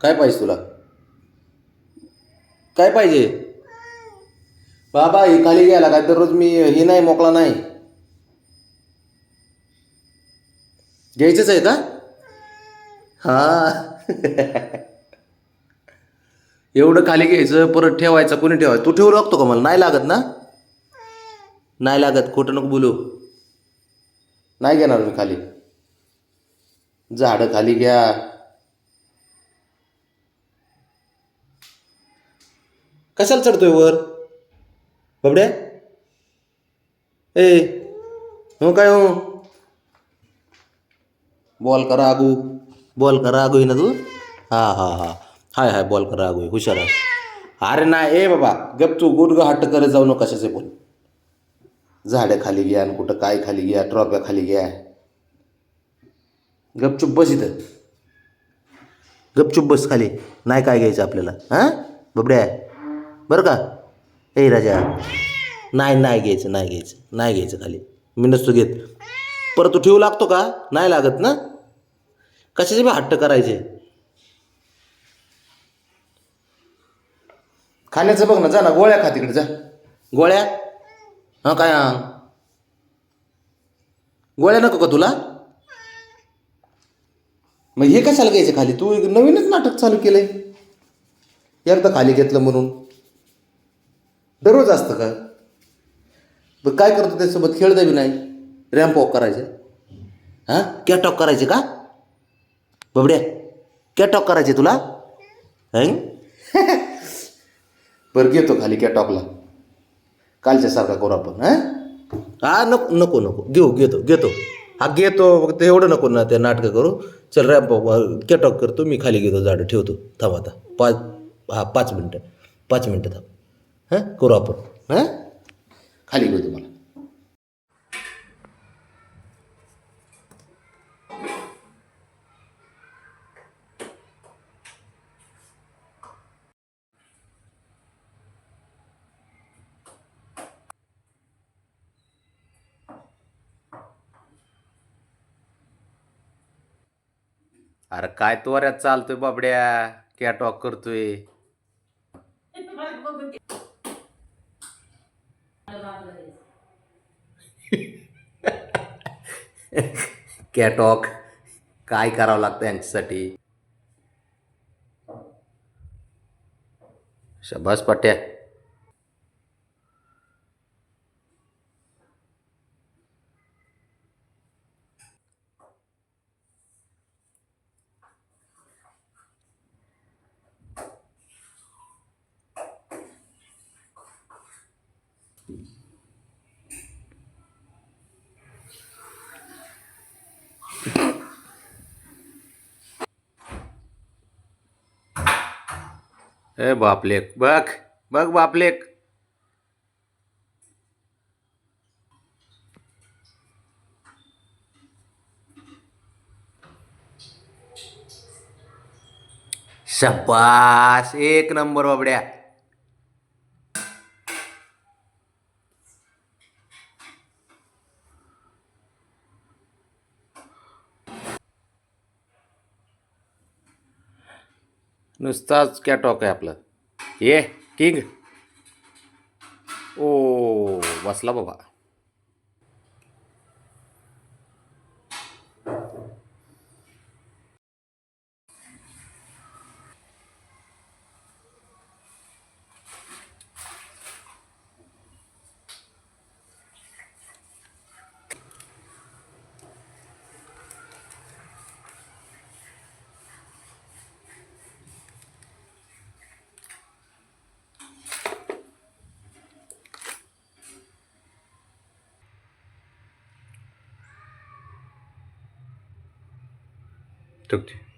काय पाहिजे तुला? काय पाहिजे? बाबा हे खाली घ्यायला काय? दररोज मी हे नाही मोकळा नाही. घ्यायचंच आहे का? हा. एवढं खाली घ्यायचं परत ठेवायचं कोणी ठेवायचं? तू ठेवू लागतो का मला? नाही लागत ना? नाही लागत खोटं नको बोलू. नाही घेणार मी खाली. झाडं खाली घ्या. कशाला चढतोय वर? बाबड्या? ए हो काय हो? बॉल करा आगू. बॉल करा आगू ना तू? हा हा हा. हाय हाय बॉल करा आगू हुशार आहे. अरे नाही ए बाबा गप तू गुडग हट्ट करत जाऊ नको कशाचे बोल झाडं खाली घ्या आणि कुठं काय खाली घ्या ट्रॉफ्या खाली घ्या. गपचूप बस इथं. गपचूप बस खाली. नाही काय घ्यायचं आपल्याला हां? बबड्या बरं का? ए राजा नाही नाही घ्यायचं नाही घ्यायचं नाही घ्यायचं खाली. मी नसतो घेत. परत तू ठेवू लागतो का? नाही लागत ना? कशाचे बी हट्ट करायचे? खाण्याचं बघ ना जा ना गोळ्या खा तिकडे जा. गोळ्या? हां काय हां? गोळ्या नको का तुला? मग हे कशाला घ्यायचं खाली? तू नवीनच नाटक चालू केलंय. एकदा खाली घेतलं म्हणून. दररोज असतं का? मग काय करतो त्याच्यासोबत? खेळ बी नाही. रॅम्प वॉक करायचे. हां? कॅटॉक करायचे का? बबड्या कॅटॉक करायचे तुला? हं? बरं घेतो खाली कॅटॉकला कालच्यासारखा करू आपण हां? हा नको नको नको. घेऊ घेतो घेतो. हा घेतो. फक्त एवढं नको ना ते नाटकं करू. चल रॅम्प कॅटॉक करतो. मी खाली घेतो झाडं ठेवतो. थांब आता. पाच हा पाच मिनटं. पाच मिनटं थांब. हां? करू आपण. हां? खाली घेऊ तुम्हाला. अरे काय त्वऱ्यात चालतोय बाबड्या? कॅटॉक करतोय? कॅटॉक काय करावं लागतं यांच्यासाठी? शबास पट्ट्या ए बापलेक बघ बघ बापलेक. शब्बास एक नंबर बाबड्या. नुसताच कॅटॉक आहे आपलं. ये किंग. ओ बसला बाबा. ठेवते